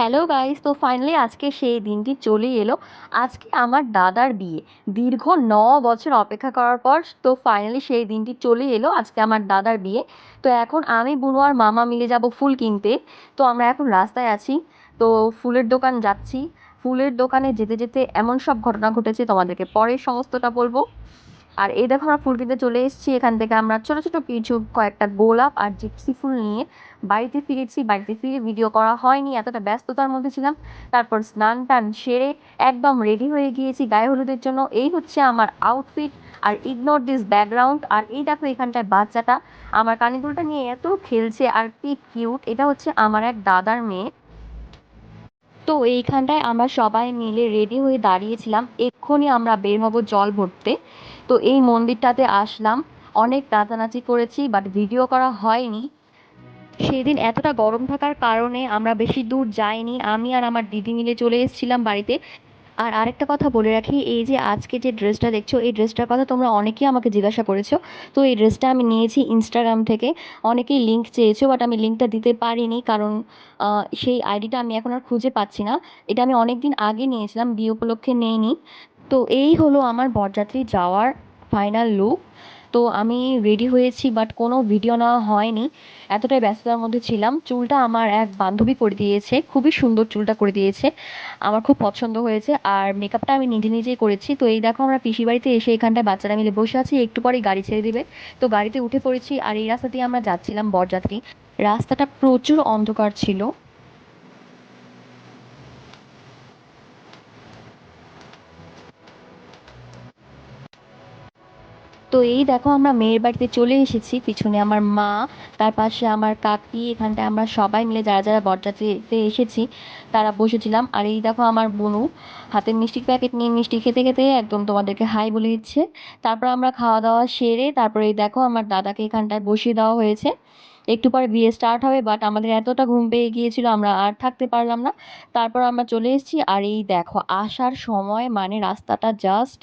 Hello guys, তো finally আজকে সেই দিনটি চলে এলো। আজকে আমার দাদার বিয়ে। দীর্ঘ ন বছর অপেক্ষা করার পর তো ফাইনালি সেই দিনটি চলে এলো, আজকে আমার দাদার বিয়ে। তো এখন আমি, বুনু আর মামা মিলে যাব ফুল কিনতে। তো আমরা এখন রাস্তায় আছি, তো ফুলের দোকান যাচ্ছি। ফুলের দোকানে যেতে যেতে এমন সব ঘটনা ঘটেছে, তোমাদেরকে পরে সমস্তটা বলব। আর এই দেখো আমরা ফুল কিনতে চলে এসেছি। এখান থেকে আমরা ছোটো ছোটো কিছু কয়েকটা গোলাপ আর জিপসি ফুল নিয়ে বাড়িতে ফিরেছি। বাড়িতে ফিরে ভিডিও করা হয়নি, এতটা ব্যস্ততার মধ্যে ছিলাম। তারপর স্নান টান সেরে একদম রেডি হয়ে গিয়েছি গায়ে হলুদের জন্য। এই হচ্ছে আমার আউটফিট আর ইগনোর দিস ব্যাকগ্রাউন্ড আর এই দেখো এখানটায় বাচ্চাটা আমার কানিদুলটা নিয়ে এত খেলছে আর কি কিউট এটা হচ্ছে আমার এক দাদার মেয়ে। তো এইখানটায় আমরা সবাই মিলে রেডি হয়ে দাঁড়িয়েছিলাম। এক্ষুনি আমরা বের হব জল ভরতে। তো এই মন্দিরটাতে আসলাম। অনেক নাচানাচি করেছি বাট ভিডিও করা হয়নি। সেদিন এতটা গরম থাকার কারণে আমরা বেশি দূর যাইনি। আমি আর আমার দিদি মিলে চলে এসেছিলাম বাড়িতে। আর আরেকটা কথা বলে রাখি, এই যে আজকে যে ড্রেসটা দেখছ, এই ড্রেসটার কথা তোমরা অনেকেই আমাকে জিজ্ঞাসা করেছ। তো এই ড্রেসটা আমি নিয়েছি ইনস্টাগ্রাম থেকে। অনেকেই লিঙ্ক চেয়েছো বাট আমি লিঙ্কটা দিতে পারিনি কারণ সেই আইডিটা আমি এখন আর খুঁজে পাচ্ছি না। এটা আমি অনেক দিন আগে নিয়েছিলাম, বিয়ে উপলক্ষে নেইনি। তো এই হলো আমার বরযাত্রী যাওয়ার ফাইনাল লুক তো আমি রেডি হয়েছি বাট কোনো ভিডিও নেওয়া হয়নি। এতটাই ব্যস্ততার মধ্যে ছিলাম। চুলটা আমার এক বান্ধবী করে দিয়েছে, খুবই সুন্দর চুলটা করে দিয়েছে। আমার খুব পছন্দ হয়েছে, আর মেকআপটা আমি নিজে নিজেই করেছি। তো এই দেখো আমরা পিসি বাড়িতে এসে এখানটায় বাচ্চারা মিলে বসে আছি, একটু পরেই গাড়ি ছেড়ে দিবে। তো গাড়িতে উঠে পড়েছি, আর এই রাস্তা দিয়ে আমরা যাচ্ছিলাম বরযাত্রী। রাস্তাটা প্রচুর অন্ধকার ছিল। তো এই দেখো আমরা মেয়ের বাড়িতে চলে এসেছি। পিছনে আমার মা, তার পাশে আমার কাকি, এখানটায় আমরা সবাই মিলে যারা যারা বরযাত্রীতে এসেছি, তারা বসেছিলাম আর এই দেখো আমার বোনু, হাতের মিষ্টির প্যাকেট নিয়ে মিষ্টি খেতে খেতে একদম তোমাদেরকে হাই বলে দিচ্ছে। তারপর আমরা খাওয়া দাওয়া সেরে তারপরে এই দেখো আমার দাদাকে এখানটায় বসিয়ে দেওয়া হয়েছে। একটু পরে বিয়ে স্টার্ট হবে বাট আমাদের এতটা ঘুম পেয়ে গিয়েছিল, আমরা আর থাকতে পারলাম না। তারপর আমরা চলে এসেছি, আর এই দেখো আসার সময় মানে রাস্তাটা জাস্ট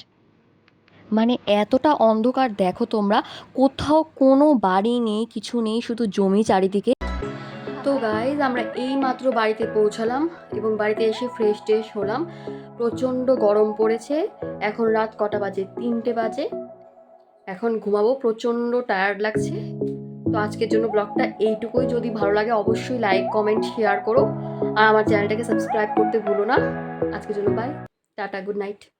মানে এতটা অন্ধকার দেখো তোমরা, কোথাও কোনো বাড়ি নেই, কিছু নেই, শুধু জমি চারিদিকে। তো গাইজ আমরা এই মাত্র বাড়িতে পৌঁছালাম এবং বাড়িতে এসে ফ্রেশ ট্রেশ হলাম। প্রচণ্ড গরম পড়েছে, এখন রাত কটা বাজে? তিনটে বাজে। এখন ঘুমাবো, প্রচণ্ড টায়ার্ড লাগছে। তো আজকের জন্য ব্লগটা এইটুকুই। যদি ভালো লাগে অবশ্যই লাইক কমেন্ট শেয়ার করো। আর আমার চ্যানেলটাকে সাবস্ক্রাইব করতে ভুলো না। আজকের জন্য বাই টাটা গুড নাইট